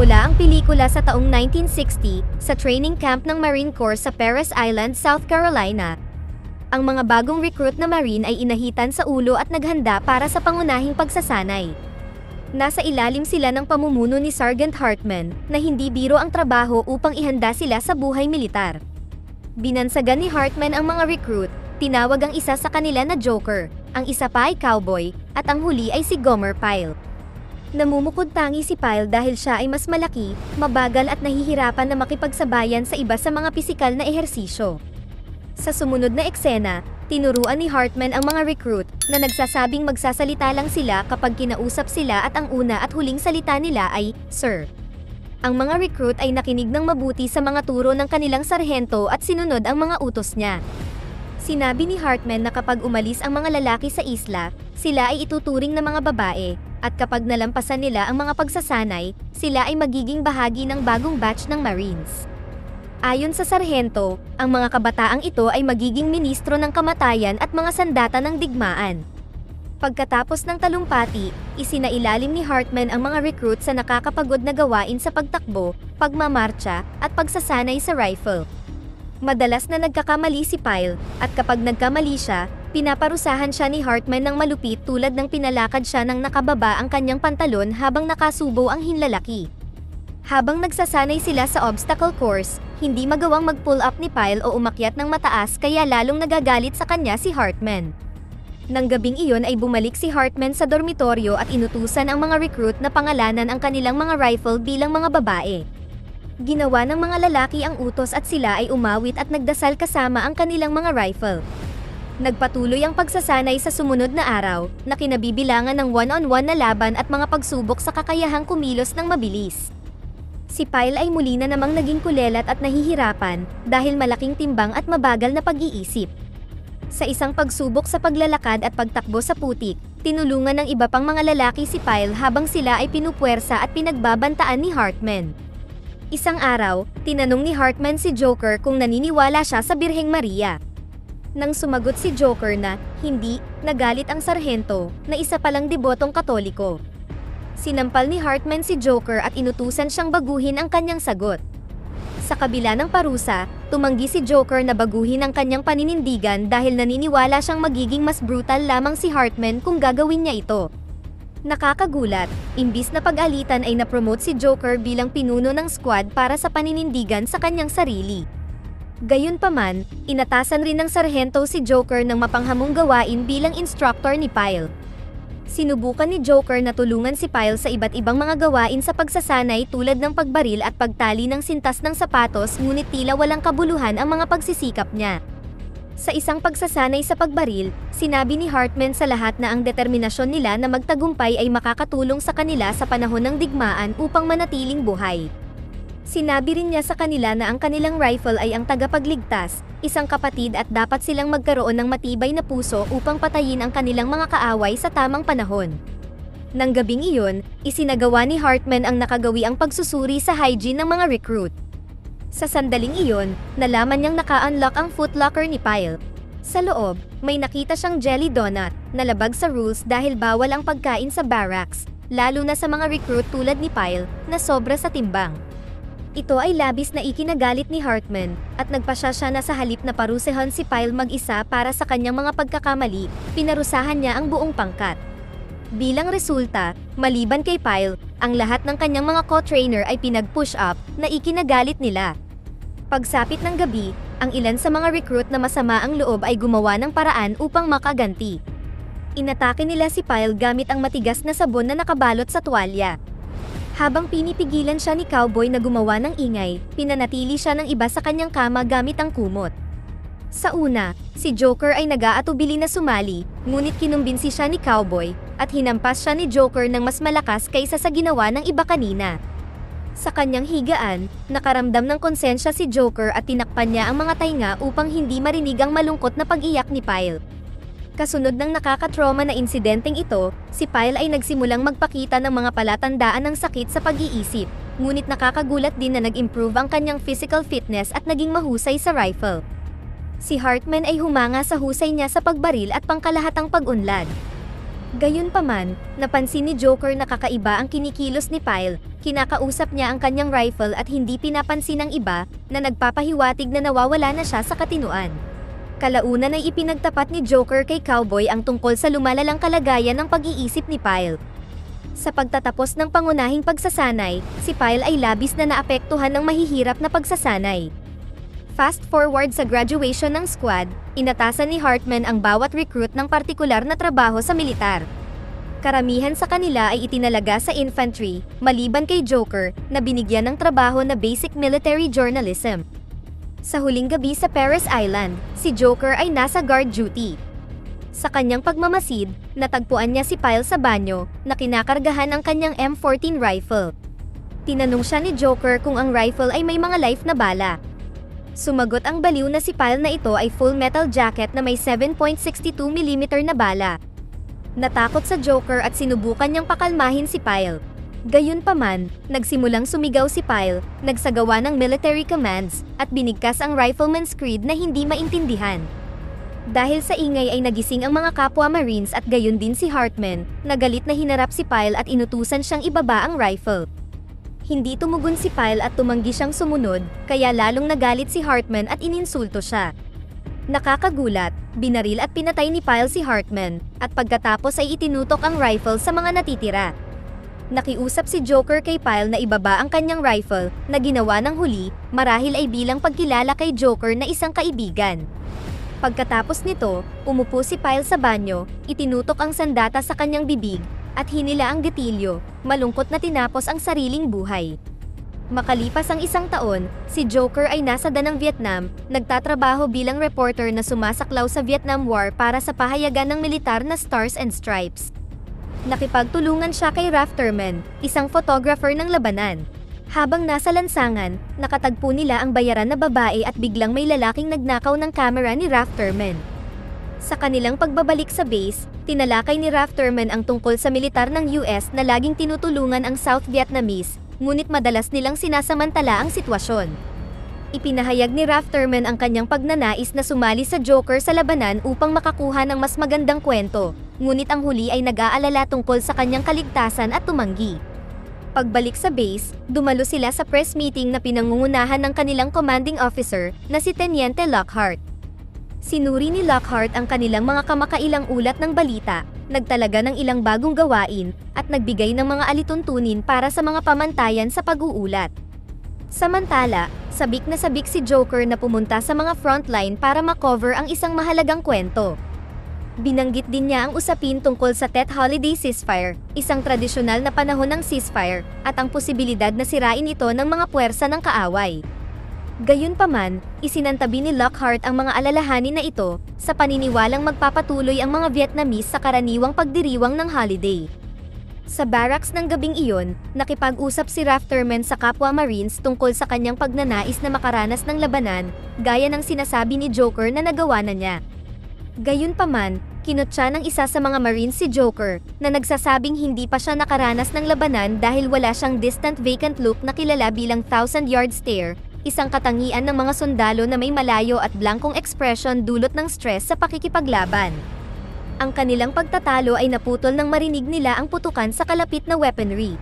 Nagsimula ang pelikula sa taong 1960 sa training camp ng Marine Corps sa Paris Island, South Carolina. Ang mga bagong recruit na Marine ay inahitan sa ulo at naghanda para sa pangunahing pagsasanay. Nasa ilalim sila ng pamumuno ni Sergeant Hartman na hindi biro ang trabaho upang ihanda sila sa buhay militar. Binansagan ni Hartman ang mga recruit, tinawag ang isa sa kanila na Joker, ang isa pa ay Cowboy, at ang huli ay si Gomer Pyle. Namumukod tangi si Pyle dahil siya ay mas malaki, mabagal at nahihirapan na makipagsabayan sa iba sa mga pisikal na ehersisyo. Sa sumunod na eksena, tinuruan ni Hartman ang mga recruit na nagsasabing magsasalita lang sila kapag kinausap sila at ang una at huling salita nila ay, Sir. Ang mga recruit ay nakinig ng mabuti sa mga turo ng kanilang sarhento at sinunod ang mga utos niya. Sinabi ni Hartman na kapag umalis ang mga lalaki sa isla, sila ay ituturing na mga babae, at kapag nalampasan nila ang mga pagsasanay, sila ay magiging bahagi ng bagong batch ng Marines. Ayon sa sarhento, ang mga kabataang ito ay magiging ministro ng kamatayan at mga sandata ng digmaan. Pagkatapos ng talumpati, isinailalim ni Hartman ang mga recruit sa nakakapagod na gawain sa pagtakbo, pagmamarcha, at pagsasanay sa rifle. Madalas na nagkakamali si Pyle, at kapag nagkamali siya, pinaparusahan siya ni Hartman ng malupit tulad ng pinalakad siya ng nakababa ang kanyang pantalon habang nakasubo ang hinlalaki. Habang nagsasanay sila sa obstacle course, hindi magawang mag-pull up ni Pyle o umakyat ng mataas kaya lalong nagagalit sa kanya si Hartman. Nang gabing iyon ay bumalik si Hartman sa dormitoryo at inutusan ang mga recruit na pangalanan ang kanilang mga rifle bilang mga babae. Ginawa ng mga lalaki ang utos at sila ay umawit at nagdasal kasama ang kanilang mga rifle. Nagpatuloy ang pagsasanay sa sumunod na araw, na kinabibilangan ng one-on-one na laban at mga pagsubok sa kakayahang kumilos ng mabilis. Si Pyle ay muli na namang naging kulelat at nahihirapan dahil malaking timbang at mabagal na pag-iisip. Sa isang pagsubok sa paglalakad at pagtakbo sa putik, tinulungan ng iba pang mga lalaki si Pyle habang sila ay pinupwersa at pinagbabantaan ni Hartman. Isang araw, tinanong ni Hartman si Joker kung naniniwala siya sa Birheng Maria. Nang sumagot si Joker na, hindi, nagalit ang sarhento, na isa palang debotong katoliko. Sinampal ni Hartman si Joker at inutusan siyang baguhin ang kanyang sagot. Sa kabila ng parusa, tumanggi si Joker na baguhin ang kanyang paninindigan dahil naniniwala siyang magiging mas brutal lamang si Hartman kung gagawin niya ito. Nakakagulat, imbis na pag-alitan ay napromote si Joker bilang pinuno ng squad para sa paninindigan sa kanyang sarili. Gayunpaman, inatasan rin ng sarhento si Joker ng mapanghamong gawain bilang instructor ni Pyle. Sinubukan ni Joker na tulungan si Pyle sa iba't ibang mga gawain sa pagsasanay tulad ng pagbaril at pagtali ng sintas ng sapatos ngunit tila walang kabuluhan ang mga pagsisikap niya. Sa isang pagsasanay sa pagbaril, sinabi ni Hartman sa lahat na ang determinasyon nila na magtagumpay ay makakatulong sa kanila sa panahon ng digmaan upang manatiling buhay. Sinabi rin niya sa kanila na ang kanilang rifle ay ang tagapagligtas, isang kapatid at dapat silang magkaroon ng matibay na puso upang patayin ang kanilang mga kaaway sa tamang panahon. Nang gabing iyon, isinagawa ni Hartman ang nakagawi ang pagsusuri sa hygiene ng mga recruit. Sa sandaling iyon, nalaman niyang naka-unlock ang footlocker ni Pyle. Sa loob, may nakita siyang jelly donut, na labag sa rules dahil bawal ang pagkain sa barracks, lalo na sa mga recruit tulad ni Pyle, na sobra sa timbang. Ito ay labis na ikinagalit ni Hartman, at nagpasya siya na sa halip na parusehan si Pyle mag-isa para sa kanyang mga pagkakamali, pinarusahan niya ang buong pangkat. Bilang resulta, maliban kay Pyle, ang lahat ng kanyang mga co-trainer ay pinag-push up na ikinagalit nila. Pagsapit ng gabi, ang ilan sa mga recruit na masama ang loob ay gumawa ng paraan upang makaganti. Inatake nila si Pyle gamit ang matigas na sabon na nakabalot sa tuwalya. Habang pinipigilan siya ni Cowboy na gumawa ng ingay, pinanatili siya ng iba sa kanyang kama gamit ang kumot. Sa una, si Joker ay nag-aatubili na sumali, ngunit kinumbinsi siya ni Cowboy, at hinampas siya ni Joker ng mas malakas kaysa sa ginawa ng iba kanina. Sa kanyang higaan, nakaramdam ng konsensya si Joker at tinakpan niya ang mga tainga upang hindi marinig ang malungkot na pag-iyak ni Pyle. Kasunod ng nakakatrauma na insidenteng ito, si Pyle ay nagsimulang magpakita ng mga palatandaan ng sakit sa pag-iisip, ngunit nakakagulat din na nag-improve ang kanyang physical fitness at naging mahusay sa rifle. Si Hartman ay humanga sa husay niya sa pagbaril at pangkalahatang pag-unlad. Gayunpaman, napansin ni Joker na kakaiba ang kinikilos ni Pyle, kinakausap niya ang kanyang rifle at hindi pinapansin ng iba na nagpapahiwatig na nawawala na siya sa katinuan. Kalaunan ay ipinagtapat ni Joker kay Cowboy ang tungkol sa lumalalang kalagayan ng pag-iisip ni Pyle. Sa pagtatapos ng pangunahing pagsasanay, si Pyle ay labis na naapektuhan ng mahihirap na pagsasanay. Fast forward sa graduation ng squad, inatasan ni Hartman ang bawat recruit ng partikular na trabaho sa militar. Karamihan sa kanila ay itinalaga sa infantry, maliban kay Joker, na binigyan ng trabaho na basic military journalism. Sa huling gabi sa Paris Island, si Joker ay nasa guard duty. Sa kanyang pagmamasid, natagpuan niya si Pyle sa banyo, na kinakargahan ang kanyang M14 rifle. Tinanong siya ni Joker kung ang rifle ay may mga life na bala. Sumagot ang baliw na si Pyle na ito ay full metal jacket na may 7.62mm na bala. Natakot sa Joker at sinubukan niyang pakalmahin si Pyle. Gayunpaman, nagsimulang sumigaw si Pyle, nagsagawa ng military commands, at binigkas ang rifleman's creed na hindi maintindihan. Dahil sa ingay ay nagising ang mga kapwa Marines at gayon din si Hartman, nagalit na hinarap si Pyle at inutusan siyang ibaba ang rifle. Hindi tumugon si Pyle at tumanggi siyang sumunod, kaya lalong nagalit si Hartman at ininsulto siya. Nakakagulat, binaril at pinatay ni Pyle si Hartman, at pagkatapos ay itinutok ang rifle sa mga natitira. Nakiusap si Joker kay Pyle na ibaba ang kanyang rifle, na ginawa ng huli, marahil ay bilang pagkilala kay Joker na isang kaibigan. Pagkatapos nito, umupo si Pyle sa banyo, itinutok ang sandata sa kanyang bibig, at hinila ang gatilyo, malungkot na tinapos ang sariling buhay. Makalipas ang isang taon, si Joker ay nasa Danang Vietnam, nagtatrabaho bilang reporter na sumasaklaw sa Vietnam War para sa pahayagan ng militar na Stars and Stripes. Nakipagtulungan siya kay Rafterman, isang photographer ng labanan. Habang nasa lansangan, nakatagpo nila ang bayaran na babae at biglang may lalaking nagnakaw ng kamera ni Rafterman. Sa kanilang pagbabalik sa base, tinalakay ni Rafterman ang tungkol sa militar ng US na laging tinutulungan ang South Vietnamese, ngunit madalas nilang sinasamantala ang sitwasyon. Ipinahayag ni Rafterman ang kanyang pagnanais na sumali sa Joker sa labanan upang makakuha ng mas magandang kwento, ngunit ang huli ay nag-aalala tungkol sa kanyang kaligtasan at tumanggi. Pagbalik sa base, dumalo sila sa press meeting na pinangungunahan ng kanilang commanding officer na si Teniente Lockhart. Sinuri ni Lockhart ang kanilang mga kamakailang ulat ng balita, nagtalaga ng ilang bagong gawain, at nagbigay ng mga alituntunin para sa mga pamantayan sa pag-uulat. Samantala, sabik na sabik si Joker na pumunta sa mga frontline para makover ang isang mahalagang kwento. Binanggit din niya ang usapin tungkol sa Tet Holiday ceasefire, isang tradisyonal na panahon ng ceasefire, at ang posibilidad na sirain ito ng mga puwersa ng kaaway. Gayunpaman, isinantabi ni Lockhart ang mga alalahanin na ito sa paniniwalang magpapatuloy ang mga Vietnamese sa karaniwang pagdiriwang ng holiday. Sa barracks ng gabing iyon, nakipag-usap si Rafterman sa kapwa Marines tungkol sa kanyang pagnanais na makaranas ng labanan, gaya ng sinasabi ni Joker na nagawa na niya. Gayunpaman, kinutya ng isa sa mga Marines si Joker, na nagsasabing hindi pa siya nakaranas ng labanan dahil wala siyang distant vacant look na kilala bilang thousand yard stare, isang katangian ng mga sundalo na may malayo at blankong ekspresyon dulot ng stress sa pakikipaglaban. Ang kanilang pagtatalo ay naputol nang marinig nila ang putukan sa kalapit na weaponry.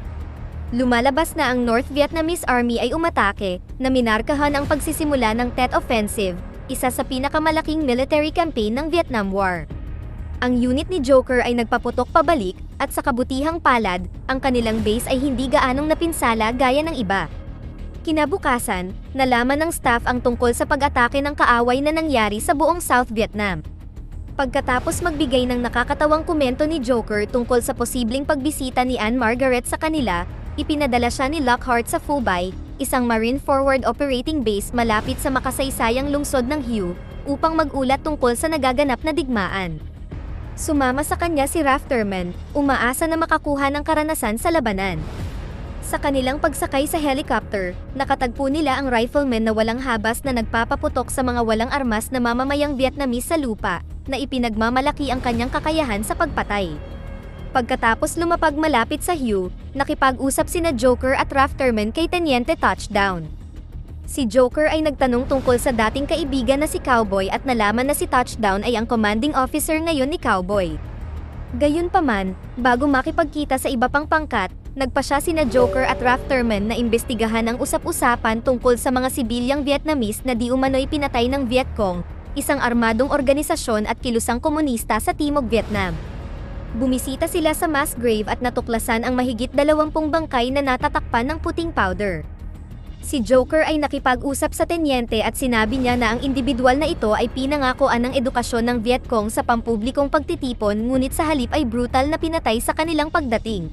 Lumalabas na ang North Vietnamese Army ay umatake, na minarkahan ang pagsisimula ng Tet Offensive, isa sa pinakamalaking military campaign ng Vietnam War. Ang unit ni Joker ay nagpaputok pabalik, at sa kabutihang palad, ang kanilang base ay hindi gaanong napinsala gaya ng iba. Kinabukasan, nalaman ng staff ang tungkol sa pag-atake ng kaaway na nangyari sa buong South Vietnam. Pagkatapos magbigay ng nakakatawang komento ni Joker tungkol sa posibleng pagbisita ni Anne Margaret sa kanila, ipinadala siya ni Lockhart sa Phu Bai, isang Marine Forward Operating Base malapit sa makasaysayang lungsod ng Hue, upang mag-ulat tungkol sa nagaganap na digmaan. Sumama sa kanya si Rafterman, umaasa na makakuha ng karanasan sa labanan. Sa kanilang pagsakay sa helicopter, nakatagpo nila ang rifleman na walang habas na nagpapaputok sa mga walang armas na mamamayang Vietnamese sa lupa, na ipinagmamalaki ang kanyang kakayahan sa pagpatay. Pagkatapos lumapag malapit sa Hugh, nakipag-usap sina Joker at Rafterman kay Teniente Touchdown. Si Joker ay nagtanong tungkol sa dating kaibigan na si Cowboy at nalaman na si Touchdown ay ang commanding officer ngayon ni Cowboy. Gayunpaman, bago makipagkita sa iba pang pangkat, nagpa siya sina Joker at Rafterman na imbestigahan ang usap-usapan tungkol sa mga sibilyang Vietnamese na di umano'y pinatay ng Vietcong, isang armadong organisasyon at kilusang komunista sa Timog Vietnam. Bumisita sila sa mass grave at natuklasan ang mahigit dalawampung bangkay na natatakpan ng puting powder. Si Joker ay nakipag-usap sa tenyente at sinabi niya na ang individual na ito ay pinangakoan ng edukasyon ng Vietcong sa pampublikong pagtitipon ngunit sa halip ay brutal na pinatay sa kanilang pagdating.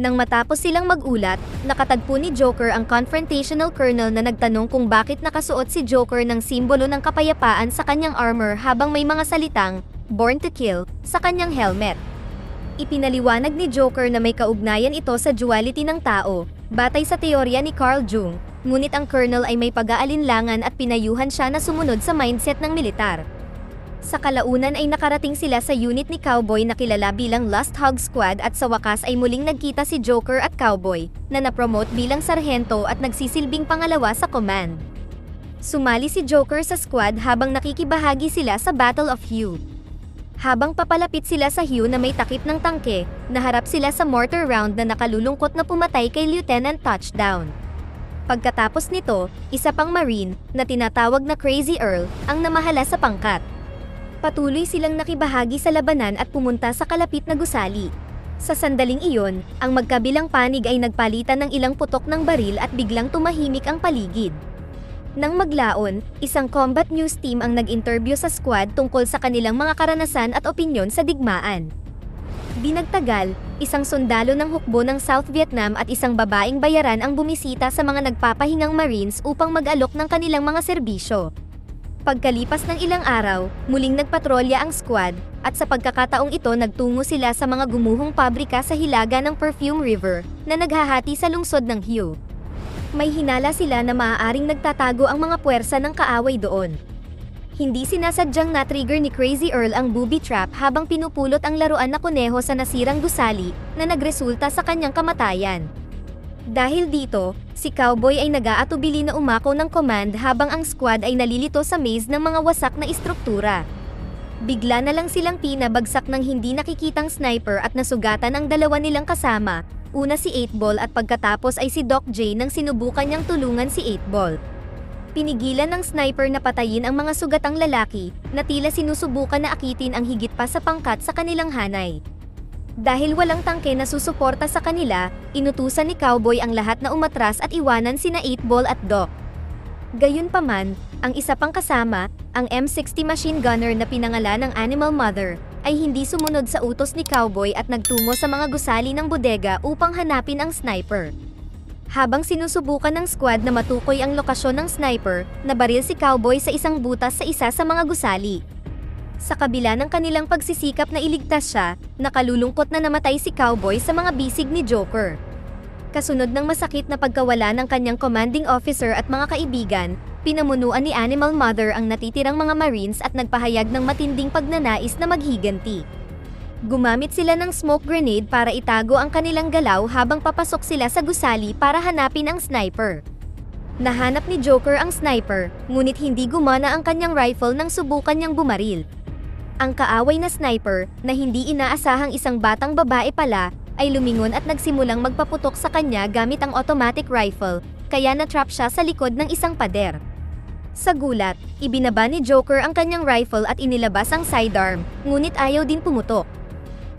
Nang matapos silang magulat, nakatagpo ni Joker ang confrontational colonel na nagtanong kung bakit nakasuot si Joker ng simbolo ng kapayapaan sa kanyang armor habang may mga salitang, Born to Kill, sa kanyang helmet. Ipinaliwanag ni Joker na may kaugnayan ito sa duality ng tao, batay sa teorya ni Carl Jung, ngunit ang colonel ay may pag-aalinlangan at pinayuhan siya na sumunod sa mindset ng militar. Sa kalaunan ay nakarating sila sa unit ni Cowboy na kilala bilang Lust Hog Squad at sa wakas ay muling nagkita si Joker at Cowboy, na napromote bilang sarhento at nagsisilbing pangalawa sa command. Sumali si Joker sa squad habang nakikibahagi sila sa Battle of Hue. Habang papalapit sila sa Hugh na may takip ng tangke, naharap sila sa mortar round na nakalulungkot na pumatay kay Lieutenant Touchdown. Pagkatapos nito, isa pang Marine, na tinatawag na Crazy Earl, ang namahala sa pangkat. Patuloy silang nakibahagi sa labanan at pumunta sa kalapit na gusali. Sa sandaling iyon, ang magkabilang panig ay nagpalitan ng ilang putok ng baril at biglang tumahimik ang paligid. Nang maglaon, isang combat news team ang nag-interview sa squad tungkol sa kanilang mga karanasan at opinyon sa digmaan. Di nagtagal, isang sundalo ng hukbo ng South Vietnam at isang babaeng bayaran ang bumisita sa mga nagpapahingang Marines upang mag-alok ng kanilang mga serbisyo. Pagkalipas ng ilang araw, muling nagpatrolya ang squad, at sa pagkakataong ito nagtungo sila sa mga gumuhong pabrika sa hilaga ng Perfume River, na naghahati sa lungsod ng Hue. May hinala sila na maaaring nagtatago ang mga puwersa ng kaaway doon. Hindi sinasadyang na-trigger ni Crazy Earl ang booby trap habang pinupulot ang laruan na kuneho sa nasirang gusali na nagresulta sa kanyang kamatayan. Dahil dito, si Cowboy ay nag-aatubili na umako ng command habang ang squad ay nalilito sa maze ng mga wasak na istruktura. Bigla na lang silang pinabagsak ng hindi nakikitang sniper at nasugatan ang dalawa nilang kasama, una si 8-Ball at pagkatapos ay si Doc J nang sinubukan niyang tulungan si 8-Ball. Pinigilan ng sniper na patayin ang mga sugatang lalaki na tila sinusubukan na akitin ang higit pa sa pangkat sa kanilang hanay. Dahil walang tangke na susuporta sa kanila, inutusan ni Cowboy ang lahat na umatras at iwanan sina 8-Ball at Doc. Gayunpaman, ang isa pang kasama, ang M60 machine gunner na pinangalan ng Animal Mother, ay hindi sumunod sa utos ni Cowboy at nagtungo sa mga gusali ng bodega upang hanapin ang sniper. Habang sinusubukan ng squad na matukoy ang lokasyon ng sniper, nabaril si Cowboy sa isang butas sa isa sa mga gusali. Sa kabila ng kanilang pagsisikap na iligtas siya, nakalulungkot na namatay si Cowboy sa mga bisig ni Joker. Kasunod ng masakit na pagkawala ng kanyang commanding officer at mga kaibigan, pinamunuan ni Animal Mother ang natitirang mga Marines at nagpahayag ng matinding pagnanais na maghiganti. Gumamit sila ng smoke grenade para itago ang kanilang galaw habang papasok sila sa gusali para hanapin ang sniper. Nahanap ni Joker ang sniper, ngunit hindi gumana ang kanyang rifle nang subukan niyang bumaril. Ang kaaway na sniper, na hindi inaasahang isang batang babae pala, ay lumingon at nagsimulang magpaputok sa kanya gamit ang automatic rifle, kaya natrap siya sa likod ng isang pader. Sa gulat, ibinaba ni Joker ang kanyang rifle at inilabas ang sidearm, ngunit ayaw din pumutok.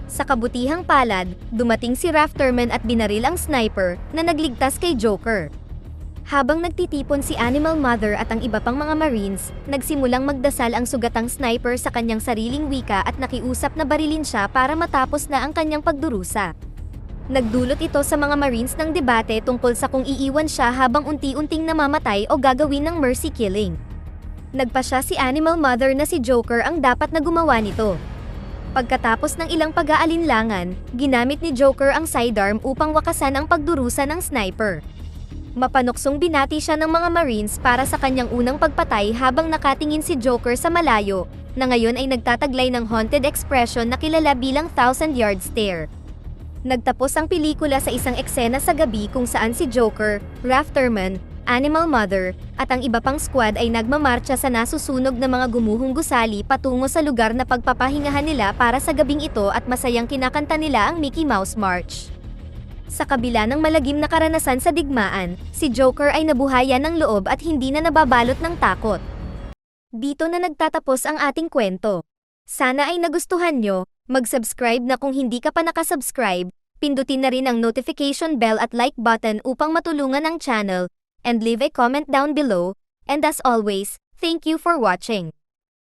Sa kabutihang palad, dumating si Rafterman at binaril ang sniper na nagligtas kay Joker. Habang nagtitipon si Animal Mother at ang iba pang mga Marines, nagsimulang magdasal ang sugatang sniper sa kanyang sariling wika at nakiusap na barilin siya para matapos na ang kanyang pagdurusa. Nagdulot ito sa mga Marines ng debate tungkol sa kung iiwan siya habang unti-unting namamatay o gagawin ng mercy killing. Nagpa siya si Animal Mother na si Joker ang dapat na gumawa nito. Pagkatapos ng ilang pag-aalinlangan, ginamit ni Joker ang sidearm upang wakasan ang pagdurusa ng sniper. Mapanuksong binati siya ng mga Marines para sa kanyang unang pagpatay habang nakatingin si Joker sa malayo, na ngayon ay nagtataglay ng haunted expression na kilala bilang Thousand Yard Stare. Nagtapos ang pelikula sa isang eksena sa gabi kung saan si Joker, Rafterman, Animal Mother, at ang iba pang squad ay nagmamarcha sa nasusunog na mga gumuhong gusali patungo sa lugar na pagpapahingahan nila para sa gabing ito at masayang kinakanta nila ang Mickey Mouse March. Sa kabila ng malagim na karanasan sa digmaan, si Joker ay nabuhayan ng loob at hindi na nababalot ng takot. Dito na nagtatapos ang ating kwento. Sana ay nagustuhan nyo, mag-subscribe na kung hindi ka pa nakasubscribe, pindutin na rin ang notification bell at like button upang matulungan ang channel, and leave a comment down below, and as always, thank you for watching.